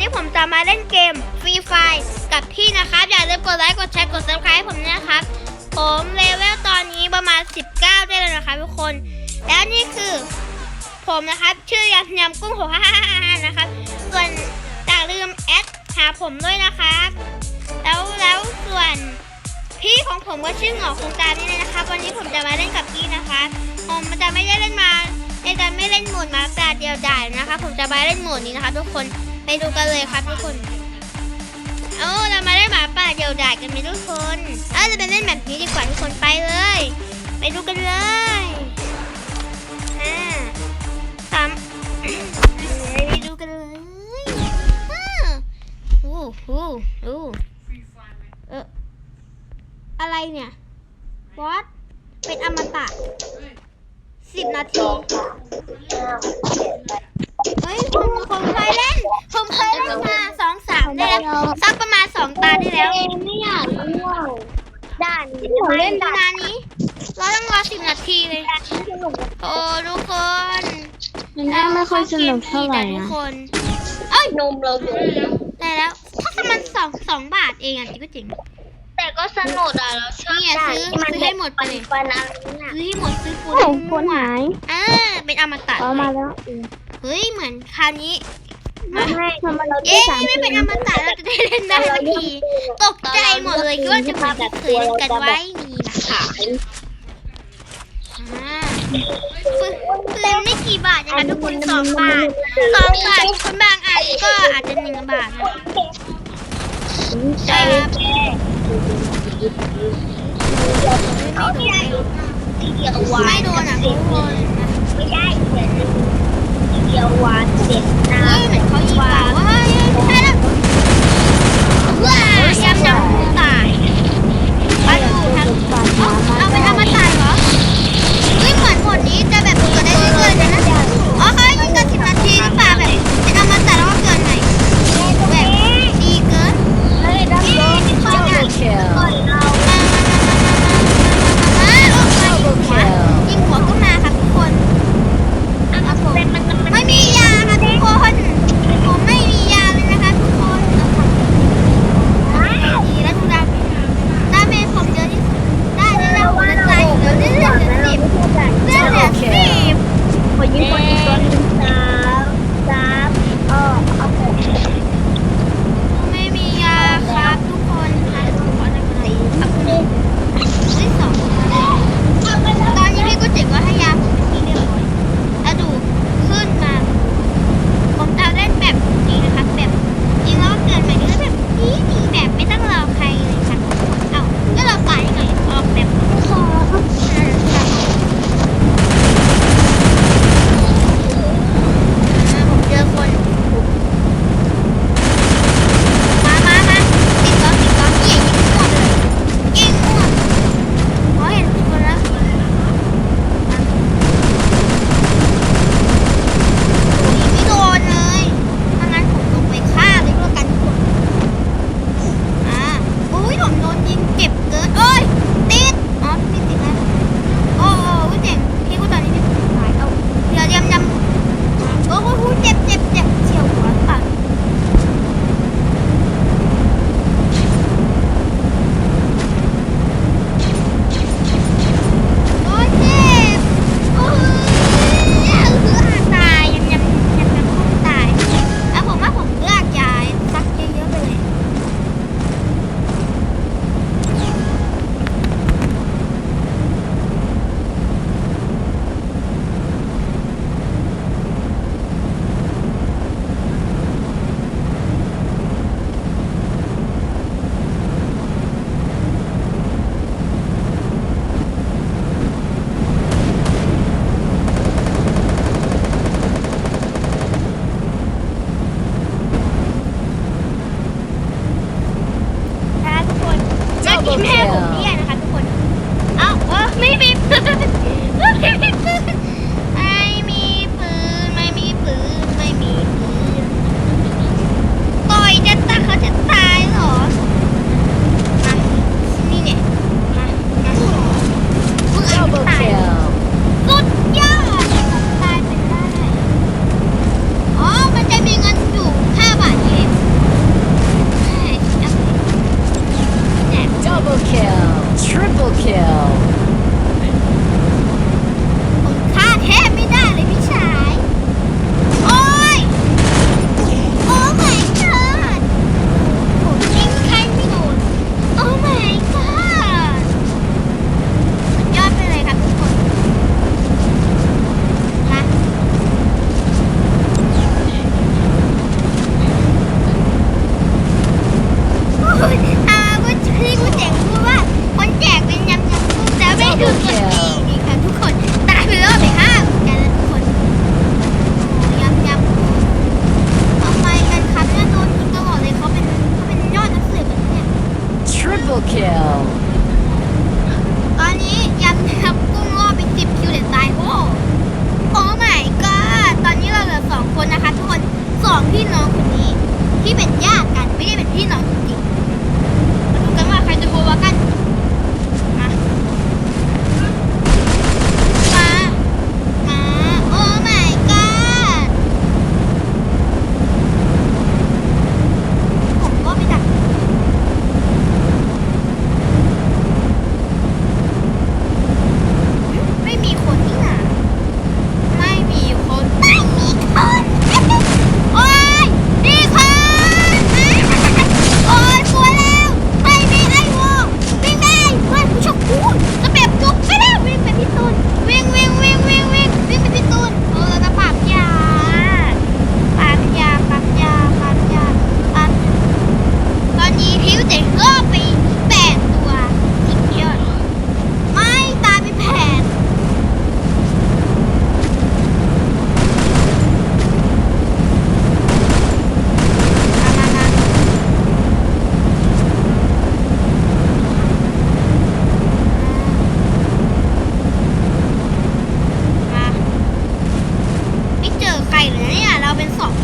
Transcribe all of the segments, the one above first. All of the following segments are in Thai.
นี้ผมจะมาเล่นเกมฟรีไฟกับพี่นะครับ อย่าลืมกดไลค์กดแชร์กด subscribe ให้ผมนะครับผมเลเวลตอนนี้ประมาณ 19 ได้แล้วนะครับทุกคน แล้วนี่คือ ผมนะครับ ชื่อยำยำกุ้งหัวฮ่าฮ่าฮ่านะครับ ส่วนอย่าลืมแอดหาผมด้วยนะครับแล้วแล้วส่วนพี่ของผมก็ชื่อหงอคงตานี่เลยนะครับ วันนี้ผมจะมาเล่นกับพี่นะคะผมจะไม่ได้เล่นมาจะไม่เล่นโหมดมาแต่เดียวดายนะคะ ผมจะมาเล่นโหมดนี้นะคะ ทุกคน ดูกันเลยครับทุกคนเอาเรามาเล่นหมาป่าเดียวดายกันไหมทุกคนเออจะไปเล่นแบบนี้ดีกว่าทุกคนไปเลย ไปดูกันเลยห้าสามไปดูกันเลยห้าโอ้โหโอ้เอออะไรเนี่ยบอสเป็นอมตะสิบนาที ฮ้ยผมผมเคยเล่น ผมเคยเล่นมาสองสามได้แล้วสักประมาณสองตาได้แล้วเองไม่อยากง่วงด่านนี้ผมเล่นด่านนานนี้ เราต้องรอสิบนาทีเลยสนุกโอ้ทุกคนมันน่าไม่ค่อยสนุกเท่าไหร่ทุกนะคนเอ้ยนมเราอยู่ได้แล้วถ้ามันสองสองบาทเองอะจริงก็จริงแต่ก็สนุกอะเราชอบเนี่ยด่านซื้อที่มันซื้อให้หมดไปเลยฟันอะไรน่ะซื้อให้หมดซื้อปูโอ้โหคนหายอ่าเป็นอมตะเอามาแล้ว เฮ้ยเหมือนคราวนี้ไม่ไม่ทำไมเราได้เอ๊ะสามไม่เป็นอมตะเราจะได้เล่นได้สักทีตกใจหมดเลยคิดว่าจะมาแบบเคยเล่นกันไว้มีนะขายอ่าปืนปืนไม่กี่บาทนะคะทุกคนสองบาทสองบาทคนบางอันก็อาจจะหนึ่งบาทนะใจครับแก่เขียวหวานไม่โดนอะทุกคนไม่ได้ เดียวหวานเด็ดน้เฮ้ยเหมือนเขายิงเราเฮ้ยใช่แล้วว้ายำยำตายไป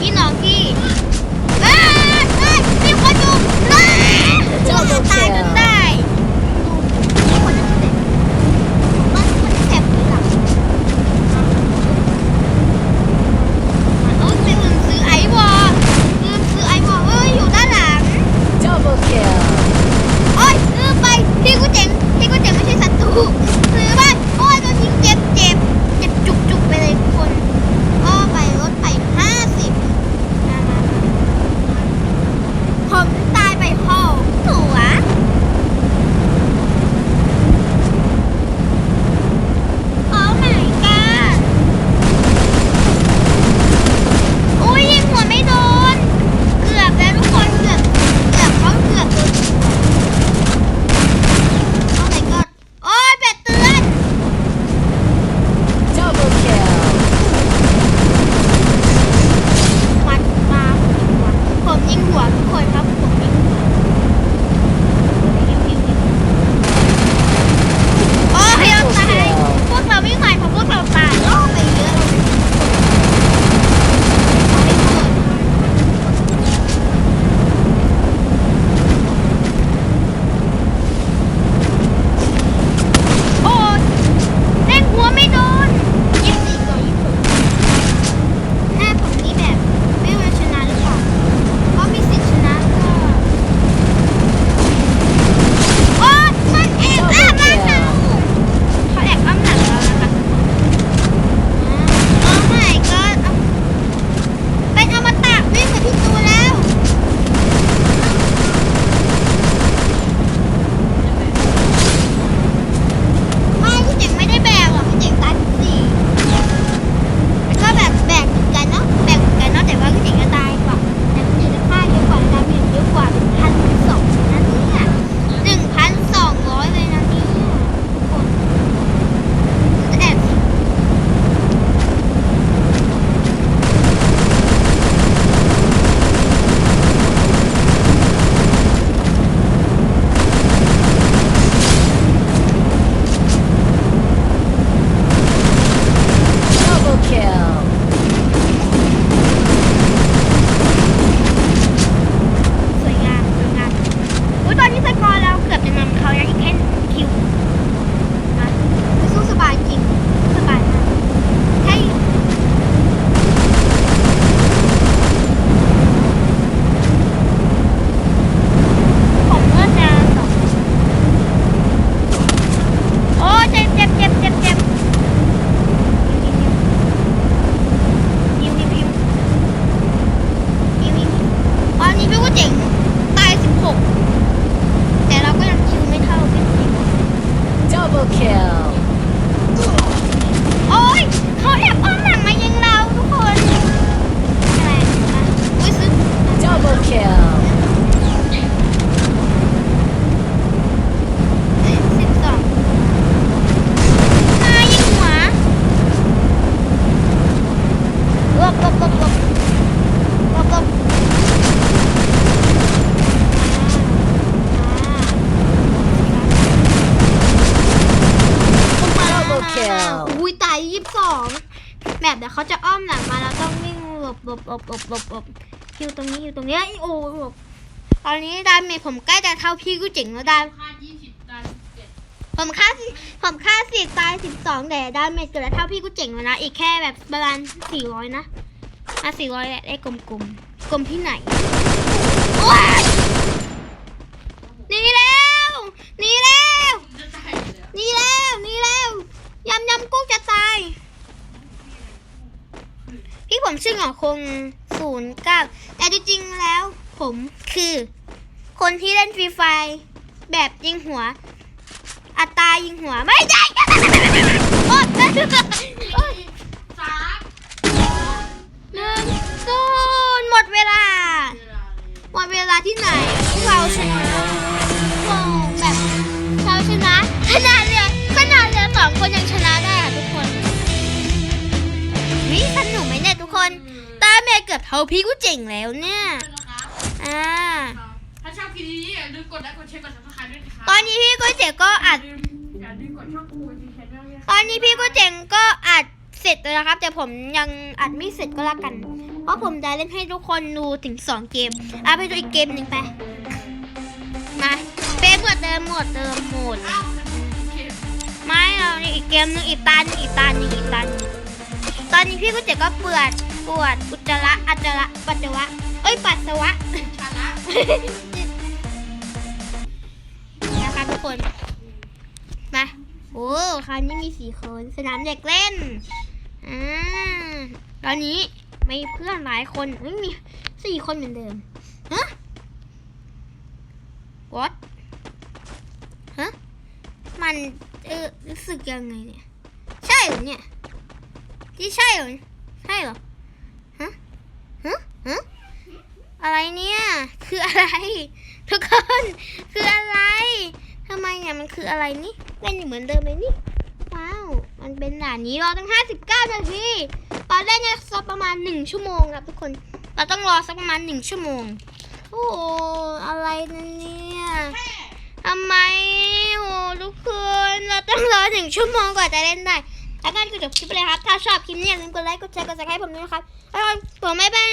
พี่น้องที่ บอยู่ตรงนี้อยู่ตรงนี้โอ้โหตอนนี้ดาเมจผมใกล้จะเท่าพี่กูเจ๋งแล้วดาค่ายี่สิบดันเจ็ดผมค่าสิผมค่าสี่ตายสิบสองแต่ดาเมจเกือบจะเท่าพี่กูเจ๋งแล้วนะอีกแค่แบบประมาณสี่ร้อยนะอะสี่ร้อยแหละได้กลมๆกลมที่ไหนว้ายหนีแล้วหนีแล้วหนีแล้วหนีแล้วยำยำกุ้งจะตาย พี่ ผมชื่อหงอคงศูนย์เก้าแต่จริงๆแล้ว ผมคือ คนที่เล่นฟรีไฟ แบบยิงหัว อัตรายิงหัวไม่ได้โอ๊ยโอ๊ยสามหนึ่งศูนย์หมดเวลา หมดเวลาที่ไหน เราชนะาเมย์เกือบเท่าพี่กูเจ๋งแล้วเนี่ย อ่า ถ้าชอบคลิปนี้อย่าลืมกดไลค์กดแชร์กดซับสไครต์ด้วยนะครับตอนนี้พี่กูเจ๋งก็อัด อย่าลืมกดช่องกูจีแชนแนลด้วยตอนนี้พี่กูเจ๋งก็อัดเสร็จแล้วนะครับ แต่ผมยังอัดไม่เสร็จก็แล้วกัน เพราะผมจะเล่นให้ทุกคนดูถึงสองเกมเอาไปดูอีกเกมหนึ่งไป มาเป็นหมวดเดิมหมวดเดิมหมวด อ้าวเกมไม่เอานี่อีกเกมหนึงอีกตาหนึงอีกตาหนึงอีกตาหนึง ตอนนี้พี่กุเจ๋ก็ปวดปวดอุจจาระอัจจาระปัสสาวะเอ้ยปัสสาวะชนะนะคะทุกคนมาโอ้คราวนี้มีสี่คนสนามเด็กเล่นอ่าตอนนี้มีเพื่อนหลายคนไม่มีสี่คนเหมือนเดิมฮะ what ฮะมันเออรู้สึกยังไงเนี่ย ใช่หรอเนี่ย ที่ใช่เหรอใช่เหรอฮะฮะฮะอะไรเนี่ยคืออะไร ทุกคนคืออะไรทำไมเนี่ยมันคืออะไรนี่เล่นอยู่เหมือนเดิมเลยนี่ว้าวมันเป็นด่านนี้รอตั้ง 59นาทีตอนแรกเนี่ยสักประมาณ 1 ชั่วโมงครับทุกคนเราต้องรอสักประมาณ 1 ชั่วโมงโอ้อะไรเนี่ยทำไมโอ้ทุกคนเราต้องรอหนึ่งชั่วโมงกว่าจะเล่นได้ แล้วก็จบคลิปไปเลยครับ ถ้าชอบคลิปนี้อย่าลืมกดไลค์ กดแชร์ กดซับสไครต์ผมด้วยนะครับแล้วผมไม่เป็น